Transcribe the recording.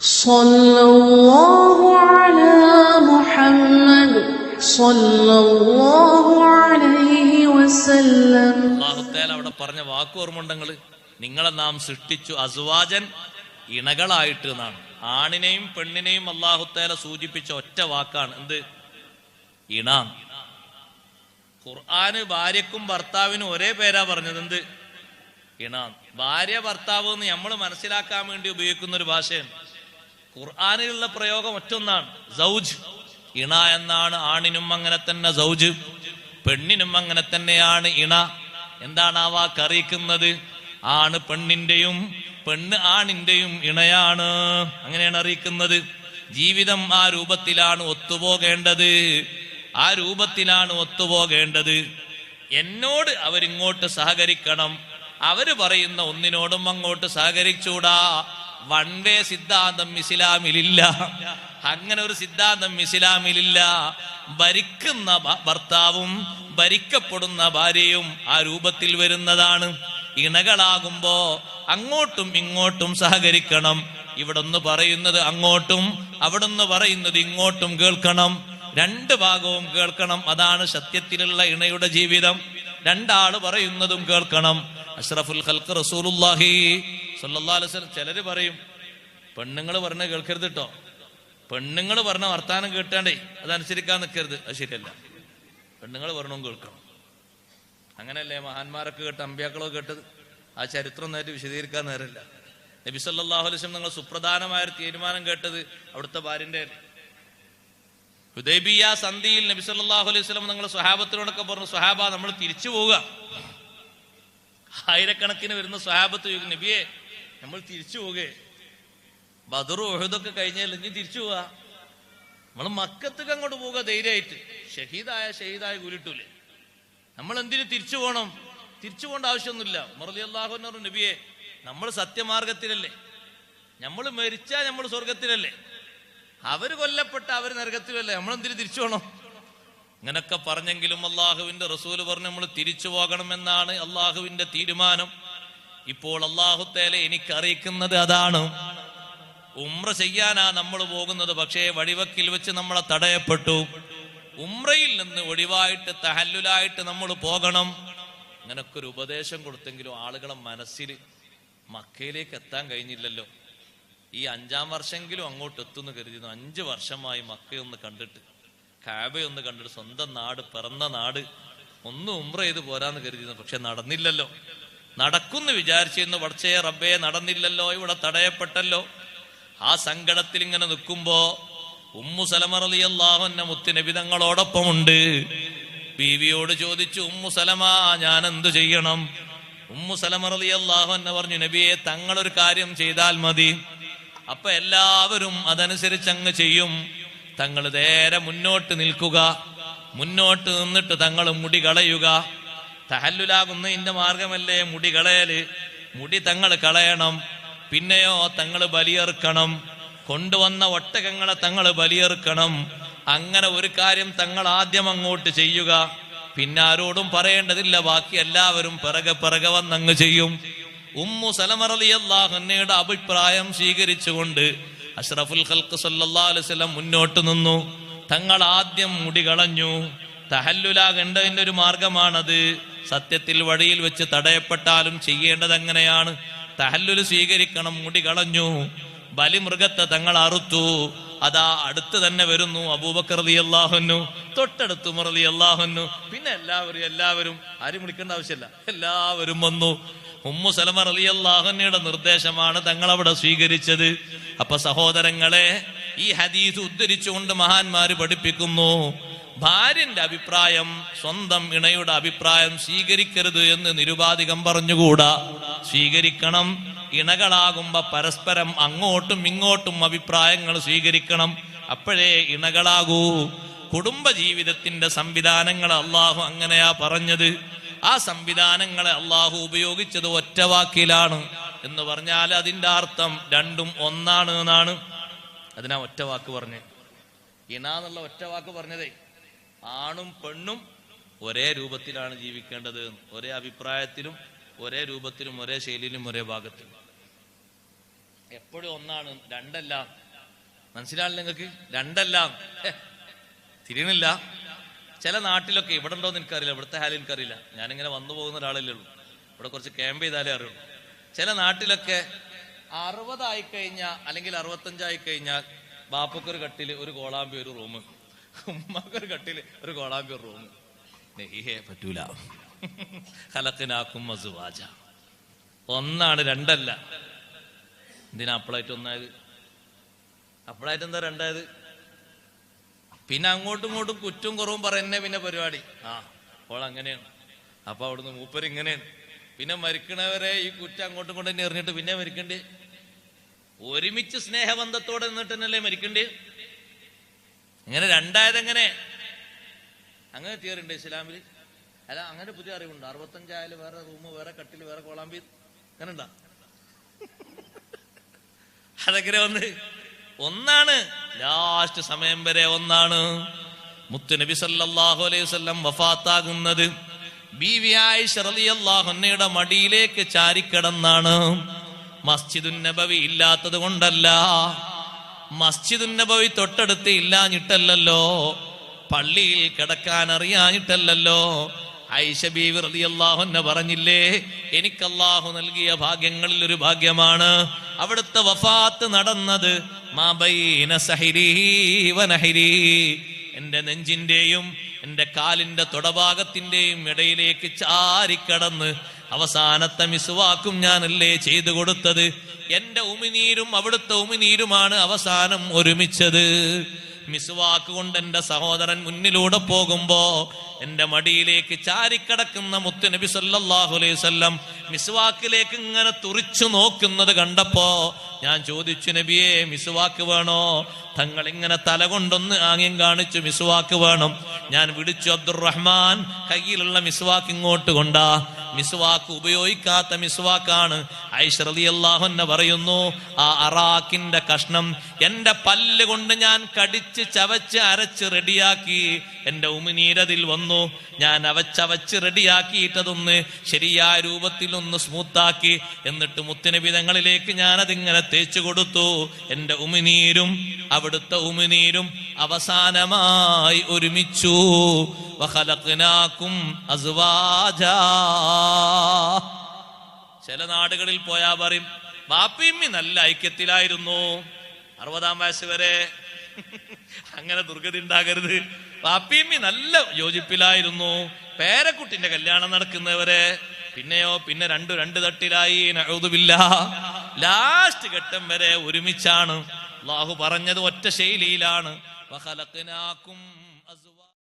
صلى الله على محمد صلى الله عليه وسلم അള്ളാഹുത്തേല അവിടെ പറഞ്ഞ വാക്ക് ഓർമ്മണ്ടങ്ങള് നിങ്ങളെ നാം സൃഷ്ടിച്ചു അസുവാജൻ ഇണകളായിട്ട് എന്നാണ് ആണിനെയും പെണ്ണിനെയും അള്ളാഹുത്തേല സൂചിപ്പിച്ച ഒറ്റ വാക്കാണ് എന്ത് ഇണ ഖുർആന് ഭാര്യക്കും ഭർത്താവിനും ഒരേ പേരാ പറഞ്ഞത് എന്ത് ഇണ ഭാര്യ ഭർത്താവ് എന്ന് നമ്മൾ മനസ്സിലാക്കാൻ വേണ്ടി ഉപയോഗിക്കുന്ന ഒരു ഭാഷയാണ് ഖുർആാനിലുള്ള പ്രയോഗം ഒറ്റൊന്നാണ്. സൗജ്. ഇണ എന്നാണ് ആണിനും അങ്ങനെ തന്നെ സൗജ്. പെണ്ണിനും അങ്ങനെ തന്നെയാണ് ഇണ. എന്താണ് ആ വാക്ക് അറിയിക്കുന്നത്? ആണ് പെണ്ണിന്റെയും പെണ്ണ് ആണിന്റെയും ഇണയാണ്. അങ്ങനെയാണ് അറിയിക്കുന്നത്. ജീവിതം ആ രൂപത്തിലാണ് ഒത്തുപോകേണ്ടത്. ആ രൂപത്തിലാണ് ഒത്തുപോകേണ്ടത്. എന്നോട് അവരിങ്ങോട്ട് സഹകരിക്കണം. അവർ പറയുന്ന ഒന്നിനോടും അങ്ങോട്ട് സഹകരിച്ചൂടാ വൺ വേ സിദ്ധാന്തം ഇസ്ലാമിലില്ല. അങ്ങനെ ഒരു സിദ്ധാന്തം ഇസ്ലാമിലില്ല. ഭരിക്കുന്ന ഭർത്താവും ഭരിക്കപ്പെടുന്ന ഭാര്യയും ആ രൂപത്തിൽ വരുന്നതാണ്. ഇണകളാകുമ്പോ അങ്ങോട്ടും ഇങ്ങോട്ടും സഹകരിക്കണം. ഇവിടുന്ന് പറയുന്നത് അങ്ങോട്ടും അവിടുന്ന് പറയുന്നത് ഇങ്ങോട്ടും കേൾക്കണം. രണ്ട് ഭാഗവും കേൾക്കണം. അതാണ് സത്യത്തിലുള്ള ഇണയുടെ ജീവിതം. രണ്ടാൾ പറയുന്നതും കേൾക്കണം. അഷ്റഫുൽ ഖൽക്ക് റസൂലുള്ളാഹി സ്വല്ലല്ലാഹു അലൈഹി വസല്ലം ചിലര് പറയും പെണ്ണുങ്ങൾ പറഞ്ഞ കേൾക്കരുത് കേട്ടോ പെണ്ണുങ്ങൾ പറഞ്ഞ വർത്താനം കേട്ടാണ്ടേ അതനുസരിക്കാൻ നിൽക്കരുത് അത് ശരിയല്ല. പെണ്ണുങ്ങൾ പറഞ്ഞു കേൾക്കണം. അങ്ങനെയല്ലേ മഹാന്മാരൊക്കെ കേട്ട് അമ്പ്യാക്കളോ കേട്ടത്? ആ ചരിത്രം നേരിട്ട് വിശദീകരിക്കാൻ നേരമില്ല. നബി സല്ലല്ലാഹു അലൈഹി വസല്ലം നിങ്ങൾ സുപ്രധാനമായ തീരുമാനം കേട്ടത് അവിടുത്തെ ഭാര്യന്റെ ഹുദൈബിയ സന്ധിയിൽ നബി സല്ലല്ലാഹു അലൈഹി വസല്ലം നിങ്ങൾ സ്വഹാബത്തിനോടൊക്കെ പറഞ്ഞു സ്വഹാബ നമ്മൾ തിരിച്ചു പോവുക. ആയിരക്കണക്കിന് വരുന്ന സ്വഹാബത്ത് നബിയെ നമ്മൾ തിരിച്ചു പോകേ. ബദറും കഴിഞ്ഞാൽ ഇനി തിരിച്ചു പോവാ. നമ്മൾ മക്കത്തേക്ക് അങ്ങോട്ട് പോവുക ധൈര്യമായിട്ട്. ഷഹീദായ ഷഹീദായ കൂലിട്ടൂലേ. നമ്മൾ എന്തിനു തിരിച്ചു പോകണം തിരിച്ചു പോകേണ്ട ആവശ്യമൊന്നുമില്ല. മുറലി അള്ളാഹു നബിയെ നമ്മൾ സത്യമാർഗത്തിലല്ലേ? നമ്മൾ മരിച്ചാൽ നമ്മൾ സ്വർഗത്തിലല്ലേ? അവർ കൊല്ലപ്പെട്ട അവർ നരകത്തിലല്ലേ? നമ്മൾ എന്തിനു തിരിച്ചു പോകണം ഇങ്ങനൊക്കെ പറഞ്ഞെങ്കിലും അള്ളാഹുവിന്റെ റസൂൽ പറഞ്ഞു നമ്മൾ തിരിച്ചു പോകണമെന്നാണ് അള്ളാഹുവിന്റെ തീരുമാനം. ഇപ്പോൾ അള്ളാഹുത്തേല എനിക്ക് അറിയിക്കുന്നത് അതാണ്. ഉമ്ര ചെയ്യാനാ നമ്മൾ പോകുന്നത് പക്ഷേ വഴിവക്കിൽ വെച്ച് നമ്മളെ തടയപ്പെട്ടു. ഉമ്രയിൽ നിന്ന് ഒഴിവായിട്ട് തഹല്ലുലായിട്ട് നമ്മൾ പോകണം. അങ്ങനൊക്കെ ഒരു ഉപദേശം കൊടുത്തെങ്കിലും ആളുകളെ മനസ്സിൽ മക്കയിലേക്ക് എത്താൻ കഴിഞ്ഞില്ലല്ലോ. ഈ അഞ്ചാം വർഷമെങ്കിലും അങ്ങോട്ട് എത്തുന്നു കരുതിയിരുന്നു. അഞ്ച് വർഷമായി മക്കയൊന്ന് കണ്ടിട്ട് കാബയൊന്ന് കണ്ടിട്ട് സ്വന്തം നാട് പിറന്ന നാട് ഒന്ന് ഉമ്ര ചെയ്ത് പോരാന്ന് കരുതിയിരുന്നു. പക്ഷെ നടന്നില്ലല്ലോ. നടക്കുന്നു വിചാരിച്ചിരുന്നു. പക്ഷേ റബ്ബേ നടന്നില്ലല്ലോ ഇവിടെ തടയപ്പെട്ടല്ലോ. ആ സങ്കടത്തിൽ ഇങ്ങനെ നിൽക്കുമ്പോ ഉമ്മു സലമറലി അള്ളാഹുന്ന മുത്തുനബി തങ്ങളോടൊപ്പമുണ്ട് ബീവിയോട് ചോദിച്ചു ഉമ്മു സലമ ഞാൻ എന്തു ചെയ്യണം? ഉമ്മു സലമറലി അള്ളാഹു എന്നെ പറഞ്ഞു നബിയെ തങ്ങളൊരു കാര്യം ചെയ്താൽ മതി. അപ്പൊ എല്ലാവരും അതനുസരിച്ച് അങ്ങ് ചെയ്യും. തങ്ങൾ നേരെ മുന്നോട്ട് നിൽക്കുക. മുന്നോട്ട് നിന്നിട്ട് തങ്ങൾ മുടി കളയുക. തഹല്ലുലാകുന്നതിന്റെ മാർഗമല്ലേ? മുടി കളയൽ. മുടി തങ്ങൾ കളയണം. പിന്നെയോ തങ്ങൾ ബലിയെറുക്കണം കൊണ്ടുവന്ന ഒട്ടകങ്ങളെ തങ്ങൾ ബലിയെറുക്കണം അങ്ങനെ ഒരു കാര്യം തങ്ങൾ ആദ്യം അങ്ങോട്ട് ചെയ്യുക. പിന്നെ ആരോടും പറയേണ്ടതില്ല. ബാക്കി എല്ലാവരും പിറകെ പിറകെ വന്നങ്ങ് ചെയ്യും. ഉമ്മു സലമറലിയല്ലാഹുന്നയുടെ അഭിപ്രായം സ്വീകരിച്ചുകൊണ്ട് അഷ്റഫുൽ ഖൽക്ക് അലൈഹി വസല്ലം മുന്നോട്ട് നിന്നു. തങ്ങൾ ആദ്യം മുടി കളഞ്ഞു. തഹല്ലുലാകേണ്ടതിന്റെ ഒരു മാർഗമാണത്. സത്യത്തിൽ വഴിയിൽ വെച്ച് തടയപ്പെട്ടാലും ചെയ്യേണ്ടത് എങ്ങനെയാണ് തഹല്ലുൽ സ്വീകരിക്കണം മുടി കളഞ്ഞു. ബലിമൃഗത്തെ തങ്ങൾ അറുത്തു. അതാ അടുത്ത് തന്നെ വരുന്നു അബൂബക്കർ അള്ളാഹുന്നു തൊട്ടടുത്ത് ഉമർ അള്ളാഹുന്നു പിന്നെ എല്ലാവരും എല്ലാവരും ആരും വിളിക്കേണ്ട ആവശ്യമില്ല. എല്ലാവരും വന്നു. ഉമ്മു സലമർ അലി അള്ളാഹുന്നയുടെ നിർദ്ദേശമാണ് തങ്ങൾ അവിടെ സ്വീകരിച്ചത്. അപ്പൊ സഹോദരങ്ങളെ ഈ ഹദീസ് ഉദ്ധരിച്ചുകൊണ്ട് മഹാന്മാര് പഠിപ്പിക്കുന്നു. ഭാര്യന്റെ അഭിപ്രായം സ്വന്തം ഇണയുടെ അഭിപ്രായം സ്വീകരിക്കരുത് എന്ന് നിരുപാധികം പറഞ്ഞുകൂടാ. സ്വീകരിക്കണം ഇണകളാകുമ്പോ പരസ്പരം അങ്ങോട്ടും ഇങ്ങോട്ടും അഭിപ്രായങ്ങൾ സ്വീകരിക്കണം. അപ്പോഴേ ഇണകളാകൂ. കുടുംബ ജീവിതത്തിന്റെ സംവിധാനങ്ങൾ അള്ളാഹു അങ്ങനെയാ പറഞ്ഞത്. ആ സംവിധാനങ്ങളെ അള്ളാഹു ഉപയോഗിച്ചത് ഒറ്റ വാക്കിലാണ് എന്ന് പറഞ്ഞാൽ അതിന്റെ അർത്ഥം രണ്ടും ഒന്നാണ് എന്നാണ്. അതിനാ ഒറ്റ വാക്ക് പറഞ്ഞത് ഇണ എന്നുള്ള ഒറ്റ വാക്ക് പറഞ്ഞതേ. ആണും പെണ്ണും ഒരേ രൂപത്തിലാണ് ജീവിക്കേണ്ടത്. ഒരേ അഭിപ്രായത്തിലും ഒരേ രൂപത്തിലും ഒരേ ശൈലിയിലും ഒരേ ഭാഗത്തിലും. എപ്പോഴും ഒന്നാണ് രണ്ടല്ല. മനസ്സിലാവില്ല നിങ്ങൾക്ക്? രണ്ടല്ല. തിരിയണില്ല. ചില നാട്ടിലൊക്കെ ഇവിടെ ഉണ്ടോ എന്ന് എനിക്കറിയില്ല ഇവിടുത്തെ ഹാലിൽ എനിക്കറിയില്ല. ഞാനിങ്ങനെ വന്നു പോകുന്ന ഒരാളല്ലേ ഉള്ളൂ. ഇവിടെ കുറച്ച് ക്യാമ്പ് ചെയ്താലേ അറിയുള്ളൂ. ചില നാട്ടിലൊക്കെ അറുപതായി കഴിഞ്ഞാൽ അല്ലെങ്കിൽ അറുപത്തഞ്ചായി കഴിഞ്ഞാൽ ബാപ്പക്കൊരു കട്ടിൽ ഒരു കോളാമ്പി ഒരു റൂം. ഉമ്മാക്കൊരു കട്ടിൽ ഒരു കോളാക്ക് റൂം നെയ്യേ പറ്റൂല. ഹലക്കിനാക്കും ഒന്നാണ് രണ്ടല്ല. എന്തിനാ അപ്പളായിട്ട് ഒന്നായത്? അപ്പളായിട്ട് എന്താ രണ്ടായത്? പിന്നെ അങ്ങോട്ടും ഇങ്ങോട്ടും കുറ്റും കുറവും പറയുന്നേ പിന്നെ പരിപാടി. ആ അപ്പോൾ അങ്ങനെയാണ്. അപ്പൊ അവിടുന്ന് മൂപ്പര് ഇങ്ങനെയാണ്. പിന്നെ മരിക്കണവരെ ഈ കുറ്റം അങ്ങോട്ടും ഇങ്ങോട്ടും തന്നെ എറിഞ്ഞിട്ട് പിന്നെ മരിക്കണ്ടേ? ഒരുമിച്ച് സ്നേഹബന്ധത്തോടെ നിന്നിട്ട് തന്നെയല്ലേ മരിക്കണ്ടേ? ഇങ്ങനെ രണ്ടായതെങ്ങനെ? അങ്ങനെ തിയറി ഇസ്ലാമിൽ അല്ല അങ്ങനെ പുതിയ അറിവുണ്ട്. അറുപത്തഞ്ചായാലും വേറെ റൂം വേറെ കട്ടിൽ വേറെ കോളാമ്പി അങ്ങനെ ഉണ്ടാ? അതെങ്ങനെ വന്ന്? ഒന്നാണ്. ലാസ്റ്റ് സമയം വരെ ഒന്നാണ്. മുത്തുനബി സല്ലല്ലാഹു അലൈഹി വസല്ലം വഫാത്താകുന്നത് ബീവി ആയിഷ റളിയല്ലാഹു അൻഹയുടെ മടിയിലേക്ക് ചാരിക്കിടന്നാണ്. മസ്ജിദുൻ നബവി ഇല്ലാത്തത് കൊണ്ടല്ല. മസ്ജിദുൻ നബവി തൊട്ടടുത്ത് ഇല്ലാഞ്ഞിട്ടല്ലോ പള്ളിയിൽ കിടക്കാൻ അറിയാഞ്ഞിട്ടല്ലോ ഐഷ പറഞ്ഞില്ലേ എനിക്ക് അള്ളാഹു നൽകിയ ഭാഗ്യങ്ങളിൽ ഒരു ഭാഗ്യമാണ്. അവിടുത്തെ വഫാത്ത് നടന്നത് എന്റെ നെഞ്ചിന്റെയും എന്റെ കാലിന്റെ തുടഭാഗത്തിന്റെയും ഇടയിലേക്ക് ചാരിക്കടന്ന് അവസാനത്തെ മിസുവാക്കും ഞാനല്ലേ ചെയ്തു കൊടുത്തത്? എന്റെ ഉമിനീരും അവിടുത്തെ ഉമിനീരുമാണ് അവസാനം ഒരുമിച്ചത്. മിസുവാക്ക് കൊണ്ട് എന്റെ സഹോദരൻ മുന്നിലൂടെ പോകുമ്പോ എന്റെ മടിയിലേക്ക് ചാരിക്കടക്കുന്ന മുത്തുനബി സല്ലല്ലാഹു അലൈഹി മിസുവാക്കിലേക്ക് ഇങ്ങനെ തുറിച്ചു നോക്കുന്നത് കണ്ടപ്പോ ഞാൻ ചോദിച്ചു നബിയെ മിസുവാക്ക് വേണോ? തങ്ങൾ ഇങ്ങനെ തല കൊണ്ടൊന്ന് ആംഗ്യം കാണിച്ചു മിസുവാക്ക് വേണം. ഞാൻ വിളിച്ചു അബ്ദുറഹ്മാൻ കയ്യിലുള്ള മിസുവാക്ക് ഇങ്ങോട്ട് കൊണ്ടാ. മിസുവാക്ക് ഉപയോഗിക്കാത്ത മിസ്വാക്കാണ്. ഐഷ റളിയല്ലാഹു പറയുന്നു ആ അറാക്കിന്റെ കഷ്ണം എന്റെ പല്ല് കൊണ്ട് ഞാൻ കടിച്ച് ചവച്ച് അരച്ച് റെഡിയാക്കി. എന്റെ ഉമിനീരതിൽ വന്നു. ഞാൻ അവച്ചവച്ച് റെഡിയാക്കിയിട്ടതൊന്ന് ശരിയായ രൂപത്തിൽ ഒന്ന് സ്മൂത്താക്കി. എന്നിട്ട് മുത്തിനബിതങ്ങളിലേക്ക് ഞാൻ അതിങ്ങനെ തേച്ചു കൊടുത്തു എന്റെ ഉമിനീരും അവിടുത്തെ ഉമിനീരും അവസാനമായി ഒരുമിച്ചു. ചില നാടുകളിൽ പോയാ പറയും ബാപ്പിയമ്മി നല്ല ഐക്യത്തിലായിരുന്നു. അറുപതാം വയസ്സ് വരെ. അങ്ങനെ ദുർഗതി ഉണ്ടാകരുത്. ബാപ്പിയമ്മി നല്ല യോജിപ്പിലായിരുന്നു. പേരക്കുട്ടിന്റെ കല്യാണം നടക്കുന്നവരെ. പിന്നെയോ പിന്നെ രണ്ടു രണ്ട് തട്ടിലായി. നഴുതുമില്ല ലാസ്റ്റ് ഘട്ടം വരെ ഒരുമിച്ചാണ്. അള്ളാഹു പറഞ്ഞത് ഒറ്റ ശൈലിയിലാണ്. وخلقناكم